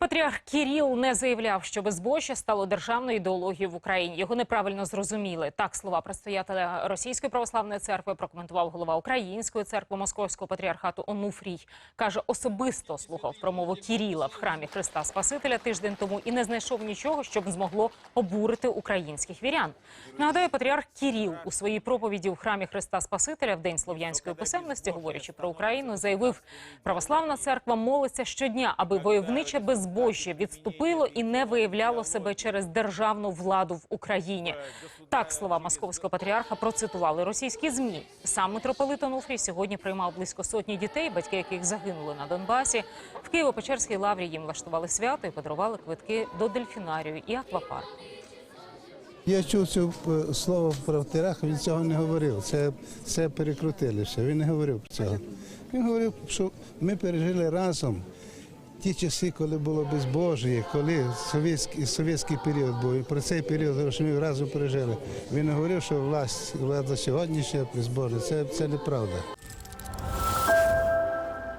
Патріарх Кіріл не заявляв, що безбожжя стало державною ідеологією в Україні. Його неправильно зрозуміли. Так слова предстоятеля Російської православної церкви прокоментував голова Української церкви Московського патріархату Онуфрій. каже, особисто слухав промову Кіріла в храмі Христа Спасителя тиждень тому і не знайшов нічого, щоб змогло обурити українських вірян. Нагадаю, патріарх Кіріл у своїй проповіді в храмі Христа Спасителя в день слов'янської писемності, говорячи про Україну, заявив, православна церква молиться щодня, аби войовниче безбожжя відступило і не виявляло себе через державну владу в Україні. Так слова московського патріарха процитували російські змі. Сам митрополит Онуфрій сьогодні приймав близько сотні дітей, батьки яких загинули на Донбасі. В Києво-Печерській лаврі їм влаштували свято і подарували квитки до дельфінарію і аквапарку. Я чув це слово про втирах, він цього не говорив. Це, це перекрутили все. Він не говорив про цього. Він говорив, що ми пережили разом ті часи, коли було безбожие, коли совєтський, совєтський період був. І про цей період ми разом пережили. Він не говорив, що власть, влада сьогоднішня безбожна. Це, це неправда.